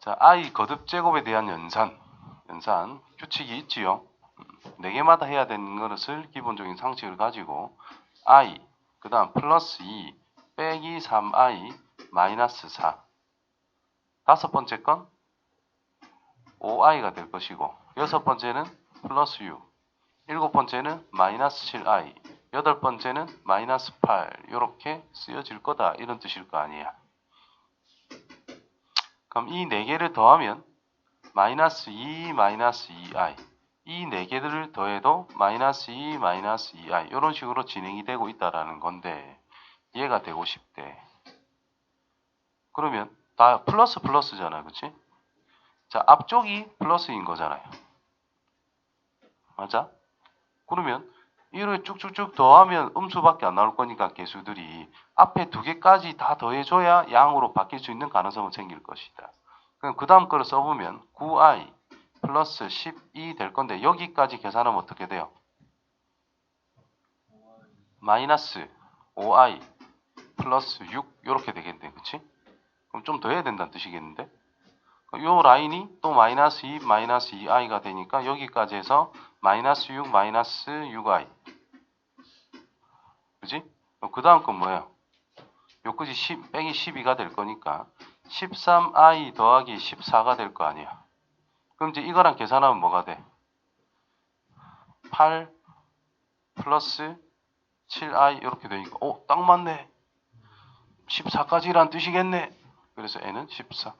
자, i 거듭 제곱에 대한 연산. 연산 규칙이 있지요. 음, 네 개마다 해야 되는 것을 기본적인 상식을 가지고 i 그 다음 플러스 2 빼기 3i 마이너스 4. 다섯 번째 건 5i가 될 것이고 여섯 번째는 플러스 6. 일곱 번째는 마이너스 7i. 여덟 번째는 마이너스 8. 이렇게 쓰여질 거다. 이런 뜻일 거 아니야. 그럼 이 네 개를 더하면 마이너스 2 마이너스 2i 이 네 개들을 더해도 마이너스 2 마이너스 2i 이런 식으로 진행이 되고 있다라는 건데 이해가 되고 싶대. 그러면 다 플러스 플러스잖아, 그렇지? 자 앞쪽이 플러스인 거잖아요. 맞아? 그러면 이를 쭉쭉쭉 더하면 음수밖에 안 나올 거니까 개수들이 앞에 두 개까지 다 더해줘야 양으로 바뀔 수 있는 가능성은 생길 것이다. 그럼 그 다음 거를 써보면 9i 플러스 10이 될 건데 여기까지 계산하면 어떻게 돼요? 마이너스 5i 플러스 6 이렇게 되겠네, 그치? 그럼 좀 더 해야 된다는 뜻이겠는데? 요 라인이 또 마이너스 2 마이너스 2i가 되니까 여기까지 해서 마이너스 6 마이너스 6i 그지? 그 다음 건 뭐예요? 요 끝이 10 빼기 12가 될 거니까 13i 더하기 14가 될 거 아니야. 그럼 이제 이거랑 계산하면 뭐가 돼? 8 플러스 7i 이렇게 되니까 어, 딱 맞네. 14까지란 뜻이겠네. 그래서 n은 14.